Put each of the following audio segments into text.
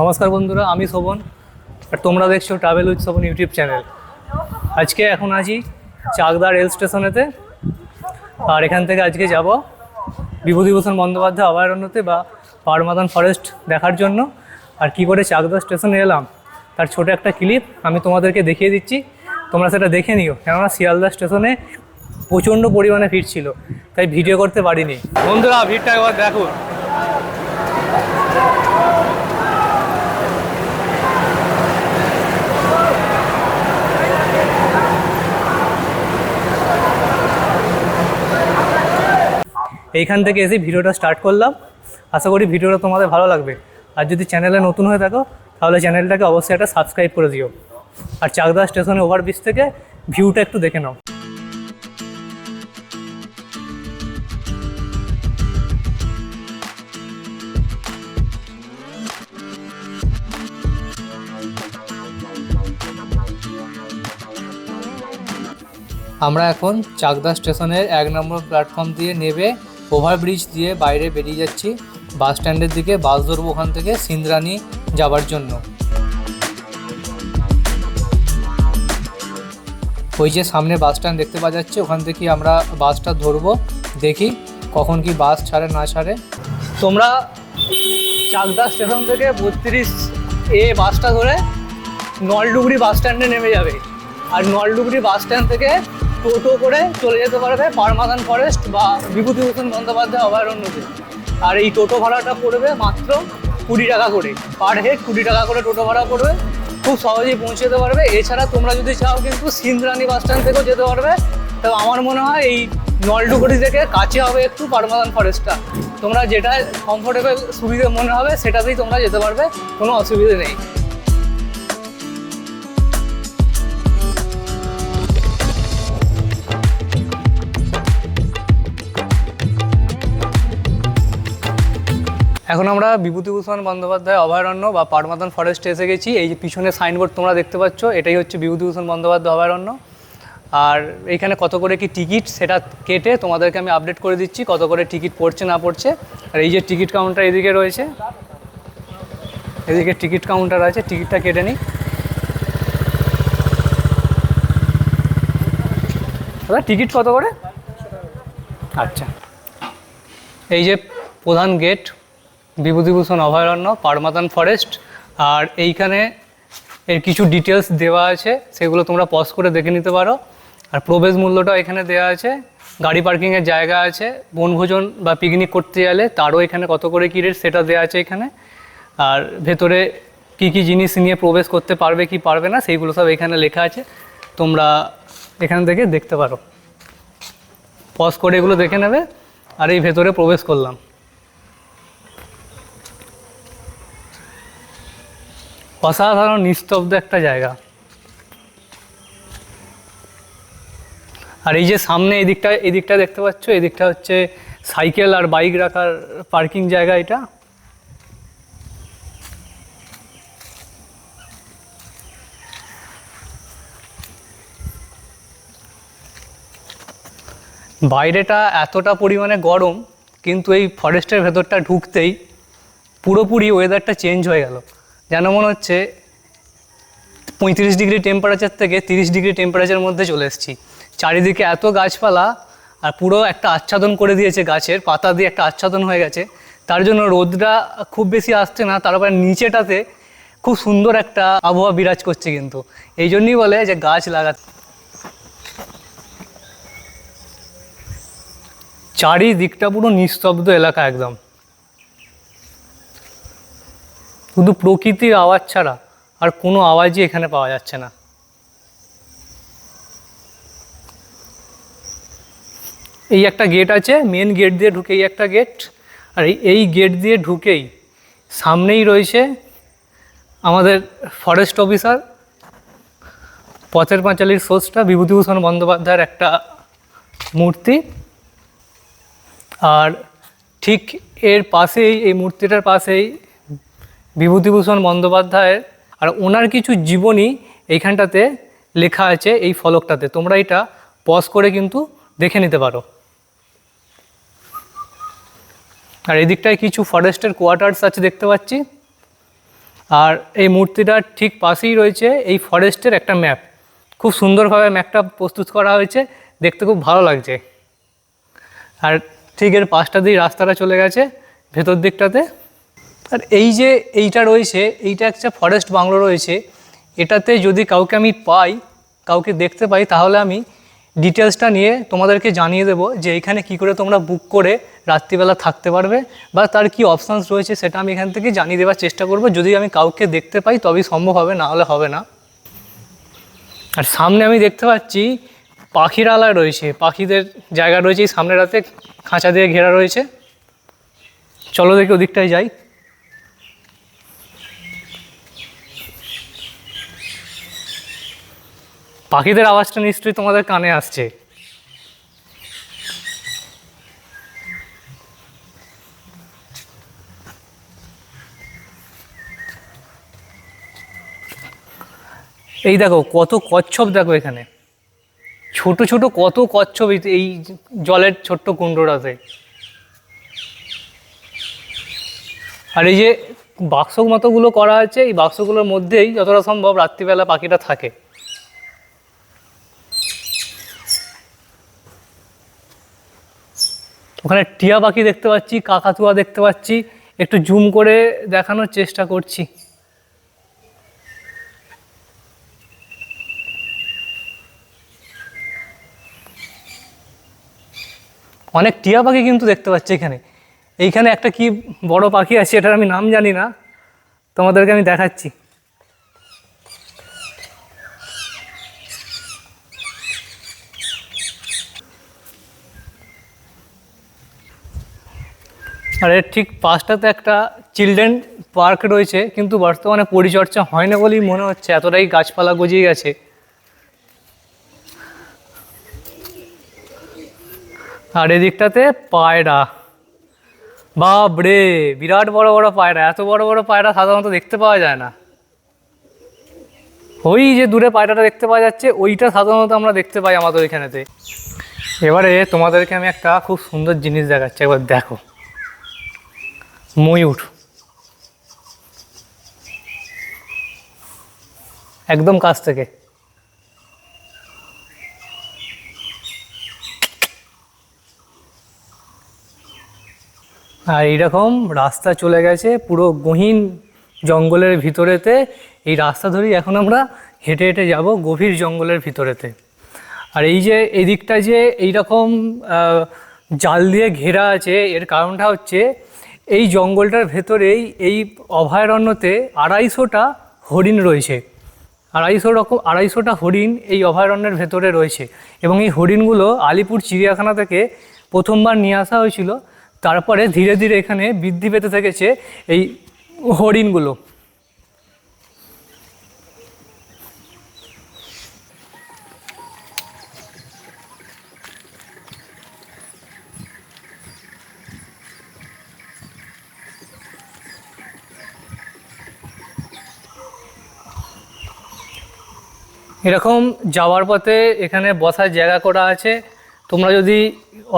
নমস্কার বন্ধুরা, আমি শোভন আর তোমরা দেখছ travel with Shovan YouTube channel আজকে এখন আছি চাকদা রেল স্টেশনেতে আর এখান থেকে আজকে যাব বিভূতিভূষণ বন্দ্যোপাধ্যায় অভয়ারণ্যতে বা পারমাদান ফরেস্ট দেখার জন্য। আর কি করে চাকদা স্টেশনে এলাম, তার ছোট একটা ক্লিপ আমি তোমাদেরকে দেখিয়ে দিচ্ছি। তোমরা সেটা দেখে নিও, কেননা শিয়ালদা স্টেশনে প্রচণ্ড পরিমাণে ভিড় ছিল, তাই ভিডিও করতে পারিনি। বন্ধুরা, ভিড়টা একবার দেখো। এইখান থেকে এসে ভিডিওটা স্টার্ট করলাম। আশা করি ভিডিওটা তোমাদের ভালো লাগবে। আর যদি চ্যানেলে নতুন হয়ে থাকো, তাহলে চ্যানেলটাকে অবশ্যই একটা সাবস্ক্রাইব করে দিও। আর চাকদা স্টেশনে ওভারব্রিজ থেকে ভিউটা একটু দেখে নাও। আমরা এখন চাকদা স্টেশনের এক নম্বর প্ল্যাটফর্ম দিয়ে নেবে ওভারব্রিজ দিয়ে বাইরে বেরিয়ে যাচ্ছি। বাস স্ট্যান্ডের দিকে বাস ধরবো ওখান থেকে সিন্দ্রানি যাওয়ার জন্য। ওই যে সামনে বাস স্ট্যান্ড দেখতে পাওয়া যাচ্ছে, ওখান থেকে আমরা বাসটা ধরবো, দেখি কখন কি বাস ছাড়ে না ছাড়ে। তোমরা চাকদা স্টেশন থেকে বত্রিশ এ বাসটা ধরে নলডুবরি বাস স্ট্যান্ডে নেমে যাবে। আর নলডুবরি বাস স্ট্যান্ড থেকে টোটো করে চলে যেতে পারবে পারমাদান ফরেস্ট বা বিভূতিভূষণ বন্দ্যোপাধ্যায় অভয়ারণ্যতে আর এই টোটো ভাড়াটা পড়বে মাত্র কুড়ি টাকা করে। পার হেড কুড়ি টাকা করে টোটো ভাড়া পড়বে। খুব সহজেই পৌঁছে যেতে পারবে। এছাড়া তোমরা যদি চাও কিন্তু সিন্দ্রানি বাস স্ট্যান্ড থেকেও যেতে পারবে। তো আমার মনে হয় এই নলডুবরি থেকে কাছে হবে একটু পারমাদান ফরেস্টটা। তোমরা যেটা কমফোর্টেবল সুবিধে মনে হবে সেটাতেই তোমরা যেতে পারবে। কোনো অসুবিধে নেই। এখন আমরা বিভূতিভূষণ বন্দ্যোপাধ্যায়, অভয়ারণ্য বা পারমাদান ফরেস্টে এসে গেছি। এই যে পিছনে সাইনবোর্ড তোমরা দেখতে পাচ্ছ, এটাই হচ্ছে বিভূতিভূষণ বন্দ্যোপাধ্যায় অভয়ারণ্য। আর এইখানে কত করে কি টিকিট সেটা কেটে তোমাদেরকে আমি আপডেট করে দিচ্ছি, কত করে টিকিট পড়ছে না পড়ছে। আর এই যে টিকিট কাউন্টার এদিকে রয়েছে, এদিকে টিকিট কাউন্টার আছে টিকিটটা কেটে নিই। দাদা টিকিট কত করে? আচ্ছা। এই যে প্রধান গেট বিভূতিভূষণ অভয়ারণ্য পারমাদান ফরেস্ট, আর এইখানে এর কিছু ডিটেলস দেওয়া আছে, সেগুলো তোমরা পজ করে দেখে নিতে পারো। আর প্রবেশ মূল্যটাও এখানে দেওয়া আছে, গাড়ি পার্কিংয়ের জায়গা আছে, বনভোজন বা পিকনিক করতে গেলে তারও এখানে কত করে কী রেট সেটা দেওয়া আছে এখানে। আর ভেতরে কি কি জিনিস নিয়ে প্রবেশ করতে পারবে কি পারবে না, সেইগুলো সব এখানে লেখা আছে, তোমরা এখান থেকে দেখতে পারো। পজ করে এগুলো দেখে নেবে, আর এই ভেতরে প্রবেশ করলাম। অসাধারণ, নিস্তব্ধ একটা জায়গা। আর এই যে সামনে এদিকটা এদিকটা দেখতে পাচ্ছ? এদিকটা হচ্ছে সাইকেল আর বাইক রাখার পার্কিং জায়গা এটা। বাইরেটা এতটা পরিমাণে গরম, কিন্তু এই ফরেস্টের ভেতরটা ঢুকতেই পুরোপুরি ওয়েদারটা চেঞ্জ হয়ে গেল। যেন মনে হচ্ছে পঁয়ত্রিশ ডিগ্রি টেম্পারেচার থেকে তিরিশ ডিগ্রি টেম্পারেচার মধ্যে চলে এসেছি। চারিদিকে এত গাছপালা আর পুরো একটা আচ্ছাদন করে দিয়েছে গাছের, পাতা দিয়ে একটা আচ্ছাদন হয়ে গেছে। তার জন্য রোদটা খুব বেশি আসছে না তারপরে নিচেটাতে খুব সুন্দর একটা আবহাওয়া বিরাজ করছে কিন্তু। এই জন্যই বলে যে গাছ লাগা চারিদিকটা পুরো নিস্তব্ধ এলাকা একদম। শুধু প্রকৃতির আওয়াজ ছাড়া আর কোনো আওয়াজই এখানে পাওয়া যাচ্ছে না। এই একটা গেট আছে মেন গেট দিয়ে ঢুকেই একটা গেট আর এই গেট দিয়ে ঢুকেই সামনেই রয়েছে আমাদের ফরেস্ট অফিসার পথের পাঁচালির সোর্সটা বিভূতিভূষণ বন্দ্যোপাধ্যায়ের একটা মূর্তি। আর ঠিক এর পাশেই, এই মূর্তিটার পাশেই বিভূতিভূষণ বন্দ্যোপাধ্যায়ের আর ওনার কিছু জীবনী এইখানটাতে লেখা আছে এই ফলকটাতে। তোমরা এটা পজ করে কিন্তু দেখে নিতে পারো। আর এদিকটায় কিছু ফরেস্টের কোয়ার্টার্স আছে দেখতে পাচ্ছি। আর এই মূর্তিটার ঠিক পাশেই রয়েছে এই ফরেস্টের একটা ম্যাপ খুব সুন্দরভাবে ম্যাপটা প্রস্তুত করা হয়েছে, দেখতে খুব ভালো লাগছে। আর ঠিক এর পাশটা দিয়ে রাস্তাটা চলে গেছে, ভেতর দিকটাতে। আর এই যে এইটা রয়েছে, এইটা একটা ফরেস্ট বাংলো রয়েছে, এটাতে যদি কাউকে আমি পাই, কাউকে দেখতে পাই, তাহলে আমি ডিটেলসটা নিয়ে তোমাদেরকে জানিয়ে দেবো যে এখানে কি করে তোমরা বুক করে রাত্রিবেলা থাকতে পারবে বা তার কি অপশানস রয়েছে সেটা আমি এখান থেকে জানিয়ে দেওয়ার চেষ্টা করব। যদি আমি কাউকে দেখতে পাই, তবেই সম্ভব হবে, না হলে হবে না। আর সামনে আমি দেখতে পাচ্ছি পাখির পাখিরালয় রয়েছে, পাখিদের জায়গা রয়েছে, এই সামনেটাতে খাঁচা দিয়ে ঘেরা রয়েছে। চলো দেখি ওদিকটায় যাই। পাখিদের আওয়াজটা নিশ্চয়ই তোমাদের কানে আসছে। এই দেখো, কত কচ্ছপ দেখো এখানে। ছোট ছোট কত কচ্ছপ এই- জলের ছোট্ট কুণ্ডটাতে আর এই যে বাক্স মতোগুলো করা আছে এই বাক্সগুলোর মধ্যেই যতটা সম্ভব রাত্রিবেলা পাখিটা থাকে। ওখানে টিয়া পাখি দেখতে পাচ্ছি, কাকাতুয়া দেখতে পাচ্ছি। একটু জুম করে দেখানোর চেষ্টা করছি। অনেক টিয়া পাখি কিন্তু দেখতে পাচ্ছি এখানে। এইখানে একটা কি বড় পাখি আছে, এটার আমি নাম জানি না। তোমাদেরকে আমি দেখাচ্ছি। আর এর ঠিক পাশটাতে একটা চিলড্রেন পার্ক রয়েছে, কিন্তু বর্তমানে পরিচর্যা হয় না বলেই মনে হচ্ছে। এতটাই গাছপালা গজিয়ে গেছে। আর এদিকটাতে পায়রা। বাপরে, বিরাট বড় বড় পায়রা। এত বড় বড় পায়রা সাধারণত দেখতে পাওয়া যায় না। ওই যে দূরে পায়রাটা দেখতে পাওয়া যাচ্ছে, ওইটা সাধারণত আমরা দেখতে পাই আমাদের ওইখানেতে এবারে তোমাদেরকে আমি একটা খুব সুন্দর জিনিস দেখাচ্ছি, একবার দেখো। ময়ূর। একদম কাছ থেকে। আর এইরকম রাস্তা চলে গেছে পুরো গহীন জঙ্গলের ভিতরেতে। এই রাস্তা ধরেই এখন আমরা হেঁটে হেঁটে যাব গভীর জঙ্গলের ভিতরেতে। আর এই যে এই দিকটা যে এইরকম জাল দিয়ে ঘেরা আছে, এর কারণটা হচ্ছে এই জঙ্গলটার ভেতরেই এই অভয়ারণ্যতে আড়াইশোটা হরিণ রয়েছে। আড়াইশো রকম, আড়াইশোটা হরিণ এই অভয়ারণ্যের ভেতরে রয়েছে এবং এই হরিণগুলো আলিপুর চিড়িয়াখানা থেকে প্রথমবার নিয়ে আসা হয়েছিল। তারপরে ধীরে ধীরে এখানে বৃদ্ধি পেতে থেকেছে এই হরিণগুলো। এরকম যাওয়ার পথে এখানে বসার জায়গা করা আছে। তোমরা যদি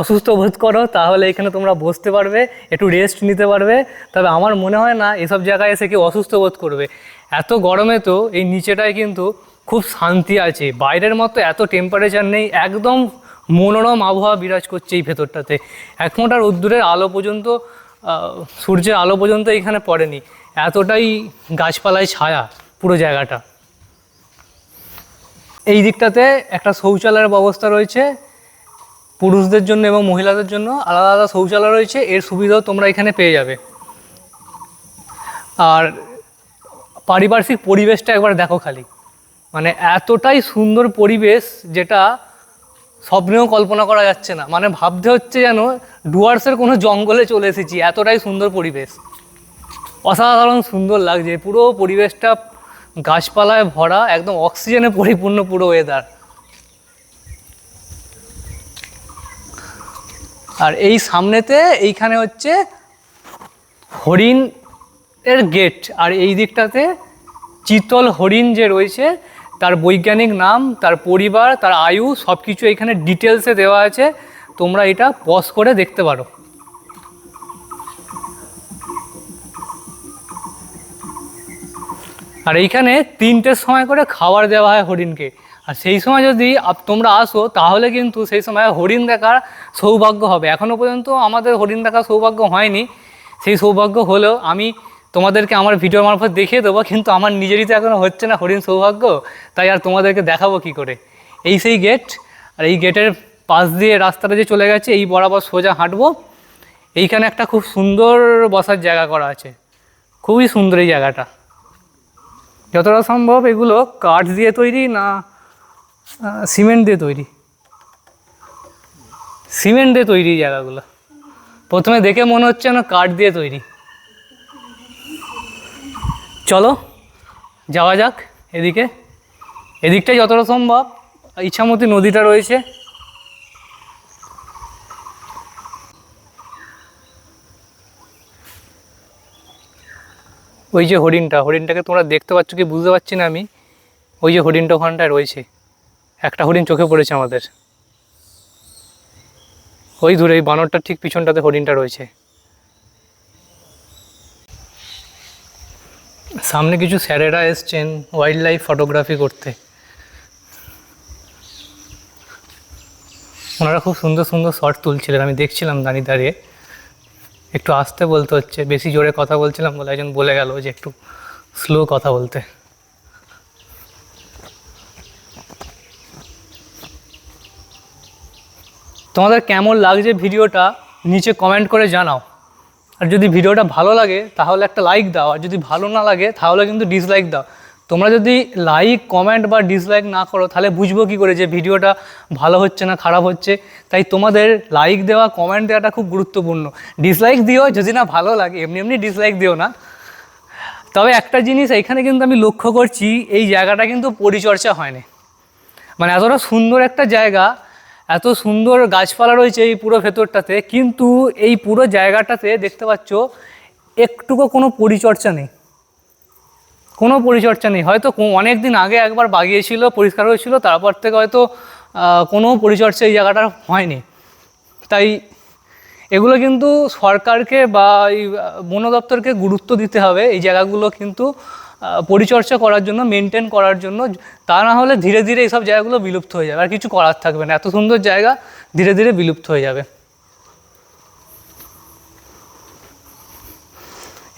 অসুস্থ বোধ করো, তাহলে এখানে তোমরা বসতে পারবে, একটু রেস্ট নিতে পারবে। তবে আমার মনে হয় না এসব জায়গায় এসে কেউ অসুস্থ বোধ করবে। এত গরমে তো এই নিচেটায় কিন্তু খুব শান্তি আছে। বাইরের মতো এত টেম্পারেচার নেই, একদম মনোরম আবহাওয়া বিরাজ করছে এই ভেতরটাতে। এক ফোঁটা রোদ্দুরের আলো পর্যন্ত সূর্যের আলো পর্যন্ত এখানে পড়েনি। এতটাই গাছপালায় ছায়া পুরো জায়গাটা। এই দিকটাতে একটা শৌচালয়ের ব্যবস্থা রয়েছে। পুরুষদের জন্য এবং মহিলাদের জন্য আলাদা আলাদা শৌচালয় রয়েছে। এর সুবিধাও তোমরা এখানে পেয়ে যাবে। আর পারিপার্শ্বিক পরিবেশটা একবার দেখো খালি। মানে এতটাই সুন্দর পরিবেশ যেটা স্বপ্নেও কল্পনা করা যাচ্ছে না। মানে ভাবতে হচ্ছে যেন ডুয়ার্সের কোনো জঙ্গলে চলে এসেছি। এতটাই সুন্দর পরিবেশ। অসাধারণ সুন্দর লাগছে। পুরো পরিবেশটা গাছপালায় ভরা একদম অক্সিজেনে পরিপূর্ণ পুরো ওয়েদার আর এই সামনেতে এইখানে হচ্ছে হরিণ এর গেট আর এই দিকটাতে চিতল হরিণ যে রয়েছে, তার বৈজ্ঞানিক নাম, তার পরিবার, তার আয়ু সব কিছু এখানে ডিটেলসে দেওয়া আছে। তোমরা এটা পজ করে দেখতে পারো। আর এইখানে তিনটের সময় করে খাবার দেওয়া হয় হরিণকে। আর সেই সময় যদি তোমরা আসো, তাহলে কিন্তু সেই সময় হরিণ দেখার সৌভাগ্য হবে। এখনও পর্যন্ত আমাদের হরিণ দেখার সৌভাগ্য হয়নি। সেই সৌভাগ্য হলেও আমি তোমাদেরকে আমার ভিডিও মারফত দেখিয়ে দেবো, কিন্তু আমার নিজেরই তো এখনও হচ্ছে না হরিণ সৌভাগ্য। তাই আর তোমাদেরকে দেখাবো কি করে? এই সেই গেট আর এই গেটের পাশ দিয়ে রাস্তাটা যে চলে গেছে, এই বরাবর সোজা হাঁটবো। এইখানে একটা খুব সুন্দর বসার জায়গা করা আছে। খুবই সুন্দর এই জায়গাটা। যতটা সম্ভব এগুলো কাঠ দিয়ে তৈরি না সিমেন্ট দিয়ে তৈরি? সিমেন্ট দিয়ে তৈরি জায়গাগুলো। প্রথমে দেখে মনে হচ্ছে না কাঠ দিয়ে তৈরি। চলো, যাওয়া যাক এদিকে। এদিকটাই যতটা সম্ভব। ইচ্ছামতি নদীটা রয়েছে। ওই যে হরিণটা, হরিণটাকে তোমরা দেখতে পাচ্ছ কি বুঝতে পারছি না আমি। ওই যে হরিণটা ওখানটায় রয়েছে। একটা হরিণ চোখে পড়েছে আমাদের। ওই দূরে, এই বানরটার ঠিক পিছনটাতে হরিণটা রয়েছে। সামনে কিছু স্যারেরা এসছেন ওয়াইল্ড লাইফ ফটোগ্রাফি করতে। ওনারা খুব সুন্দর সুন্দর শট তুলছিলেন, আমি দেখছিলাম দাঁড়িয়ে দাঁড়িয়ে। একটু আস্তে বলতে হচ্ছে। বেশি জোরে কথা বলছিলাম বলে একজন বলে গেল যে একটু স্লো কথা বলতে। তোমাদের কেমন লাগছে ভিডিওটা নিচে কমেন্ট করে জানাও। আর যদি ভিডিওটা ভালো লাগে তাহলে একটা লাইক দাও, আর যদি ভালো না লাগে তাহলে কিন্তু ডিসলাইক দাও। তোমরা যদি লাইক কমেন্ট বা ডিসলাইক না করো, তাহলে বুঝব কী করে যে ভিডিওটা ভালো হচ্ছে না খারাপ হচ্ছে। তাই তোমাদের লাইক দেওয়া কমেন্ট দেওয়াটা খুব গুরুত্বপূর্ণ। ডিসলাইক দিও, যদি না ভালো লাগে, এমনি এমনি ডিসলাইক দিও না। তবে একটা জিনিস, এখানে কিন্তু আমি লক্ষ্য করছি, এই জায়গাটা কিন্তু পরিচর্যা হয়নি। মানে এতটা সুন্দর একটা জায়গা, এত সুন্দর গাছপালা রয়েছে এই পুরো ভেতরটাতে, কিন্তু এই পুরো জায়গাটাতে দেখতে পাচ্ছ, একটুকু কোনো পরিচর্যা নেই। কোনো পরিচর্যা নেই। হয়তো অনেক দিন আগে একবার বাগিয়েছিল, পরিষ্কার হয়েছিল, তারপর থেকে হয়তো কোনো পরিচর্যা এই জায়গাটার হয়নি। তাই এগুলো কিন্তু সরকারকে বা এই বন দপ্তরকে গুরুত্ব দিতে হবে। এই জায়গাগুলো কিন্তু পরিচর্যা করার জন্য মেনটেন করার জন্য, তা না হলে ধীরে ধীরে এইসব জায়গাগুলো বিলুপ্ত হয়ে যাবে। আর কিছু করার থাকবে না। এত সুন্দর জায়গা, ধীরে ধীরে বিলুপ্ত হয়ে যাবে।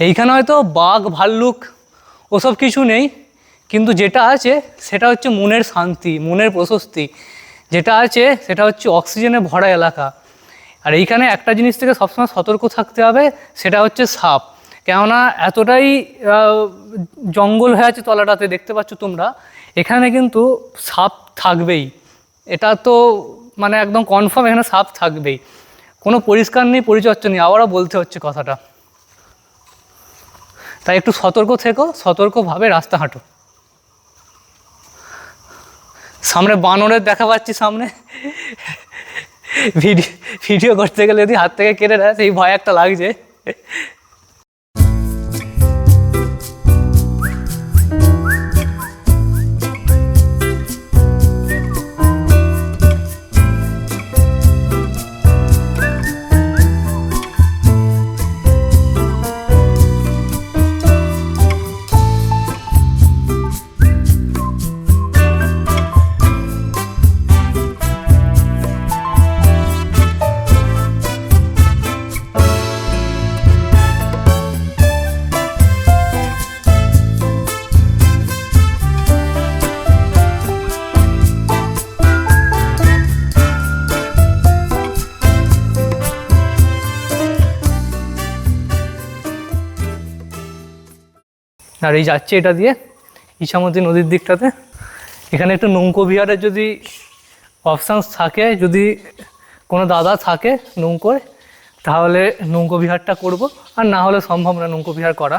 এইখানে হয়তো বাঘ, ভাল্লুক ওসব কিছু নেই, কিন্তু যেটা আছে সেটা হচ্ছে মনের শান্তি, মনের প্রশস্তি। যেটা আছে সেটা হচ্ছে অক্সিজেনে ভরা এলাকা। আর এইখানে একটা জিনিস থেকে সবসময় সতর্ক থাকতে হবে, সেটা হচ্ছে সাপ। কেননা এতটাই জঙ্গল হয়ে আছে তলাটাতে, দেখতে পাচ্ছ তোমরা। এখানে কিন্তু সাপ থাকবেই। এটা তো মানে একদম কনফার্ম এখানে সাপ থাকবেই। কোনো পরিষ্কার নেই পরিচর্যা নেই। আবারও বলতে হচ্ছে কথাটা। তাই একটু সতর্ক থেকো, সতর্কভাবে রাস্তা হাঁটো। সামনে বানরের দেখা পাচ্ছি সামনে। ভিডিও ভিডিও করতে গেলে যদি হাত থেকে কেটে দেয়, সেই ভয় একটা লাগছে। আর এই যাচ্ছে এটা দিয়ে ইছামতি নদীর দিকটাতে। এখানে একটু নৌকো বিহারের যদি অপশানস থাকে, যদি কোনো দাদা থাকে নৌকোয়, তাহলে নৌকো বিহারটা করব। আর না হলে সম্ভব না নৌকো বিহার করা।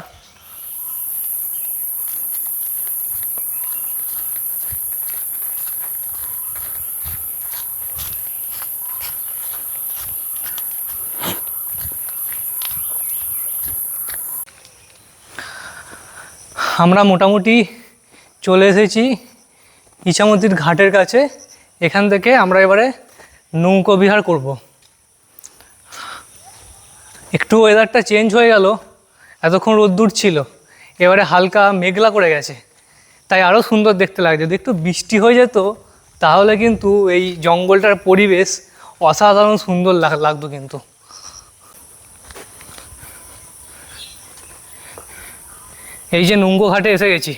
আমরা মোটামুটি চলে এসেছি ইছামতির ঘাটের কাছে। এখান থেকে আমরা এবারে নৌকো বিহার করব। একটু ওয়েদারটা চেঞ্জ হয়ে গেল, এতক্ষণ রোদ্দুর ছিল, এবারে হালকা মেঘলা করে গেছে। তাই আরও সুন্দর দেখতে লাগছে যদি একটু বৃষ্টি হয়ে যেত, তাহলে কিন্তু এই জঙ্গলটার পরিবেশ অসাধারণ সুন্দর লাগ- লাগতো কিন্তু। এই যে নুঙ্গো ঘাটে এসে গেছি।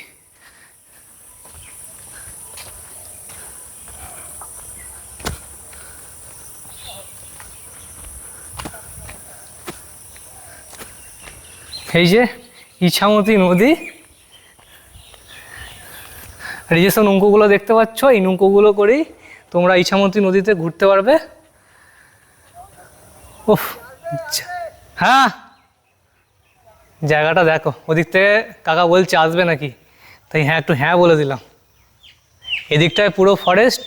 এই যে ইছামতি নদী। আর এই যে সব নৌকোগুলো দেখতে পাচ্ছ, এই নৌকোগুলো করেই তোমরা ইছামতি নদীতে ঘুরতে পারবে। উফ আচ্ছা। হ্যাঁ। জায়গাটা দেখো, ওদিক থেকে কাকা বলছে আসবে নাকি? তাই হ্যাঁ একটু হ্যাঁ বলে দিলাম। এদিকটায় পুরো ফরেস্ট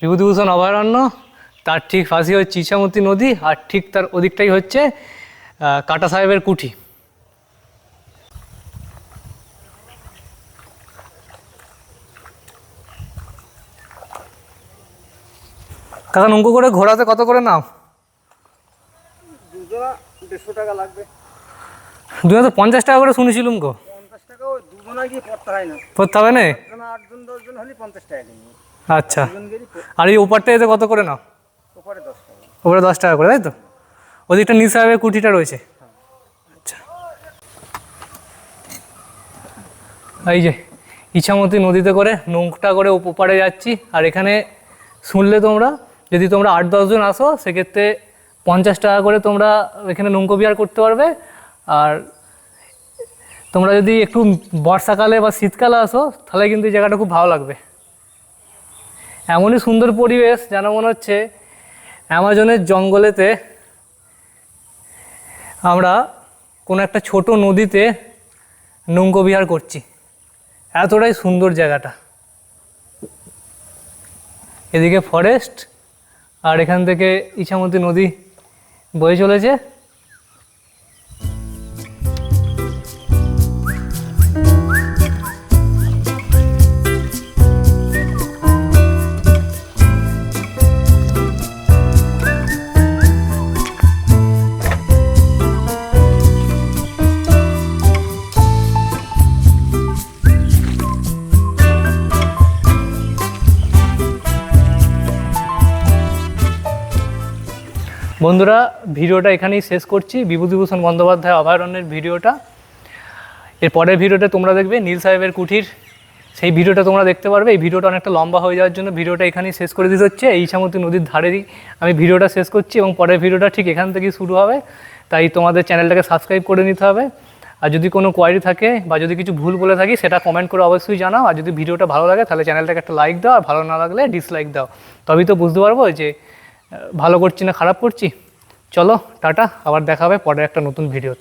বিভূতিভূষণ অভয়ারণ্য, তার ঠিক পাশেই হচ্ছে ইছামতি নদী, আর ঠিক তার ওদিকটাই হচ্ছে কাটা সাহেবের কুঠি। কাকা, নৌকো করে ঘোরাতে কত করে নাও? দুজনা দেড়শো টাকা লাগবে। দু হাজার পঞ্চাশ টাকা করে শুনেছিলুম গো। পড়তে হয় না। করতে হবে না? আচ্ছা। আর এই ওপারটা এতে কত করে নাও? ওপরে দশ টাকা। করে তাই তো? ওদিকটা নিজ সাহেবের কুঠিটা রয়েছে। আচ্ছা। এই যে ইছামতি নদীতে করে নৌকটা করে ওপ- ওপারে যাচ্ছি। আর এখানে শুনলে তোমরা যদি তোমরা আট দশজন আসো সেক্ষেত্রে পঞ্চাশ টাকা করে তোমরা এখানে নৌকো বিহার করতে পারবে। আর তোমরা যদি একটু বর্ষাকালে বা শীতকালে আসো, তাহলে কিন্তু এই জায়গাটা খুব ভালো লাগবে। এমনই সুন্দর পরিবেশ যেন মনে হচ্ছে অ্যামাজনের জঙ্গলেতে আমরা কোনো একটা ছোট নদীতে নৌকো বিহার করছি। এতটাই সুন্দর জায়গাটা। এদিকে ফরেস্ট আর এখান থেকে ইছামতি নদী বয়ে চলেছে। বন্ধুরা, ভিডিওটা এখানেই শেষ করছি। বিভূতিভূষণ বন্দ্যোপাধ্যায় অভয়ারণ্যের ভিডিওটা। এর পরের ভিডিওটা তোমরা দেখবে, নীল সাহেবের কুঠির। সেই ভিডিওটা তোমরা দেখতে পারবে। এই ভিডিওটা অনেকটা লম্বা হয়ে যাওয়ার জন্য ভিডিওটা এখানেই শেষ করে দিতে হচ্ছে। এই ইছামতি নদীর ধারেরই আমি ভিডিওটা শেষ করছি এবং পরের ভিডিওটা ঠিক এখান থেকেই শুরু হবে। তাই তোমাদের চ্যানেলটাকে সাবস্ক্রাইব করে নিতে হবে। আর যদি কোনো কোয়ারি থাকে বা যদি কিছু ভুল বলে থাকি, সেটা কমেন্ট করে অবশ্যই জানাও। আর যদি ভিডিওটা ভালো লাগে, তাহলে চ্যানেলটাকে একটা লাইক দাও। আর ভালো না লাগলে ডিসলাইক দাও। তবেই তো বুঝতে পারব যে ভালো করছি না খারাপ করছি? চলো টাটা আবার দেখা হবে পরের একটা নতুন ভিডিও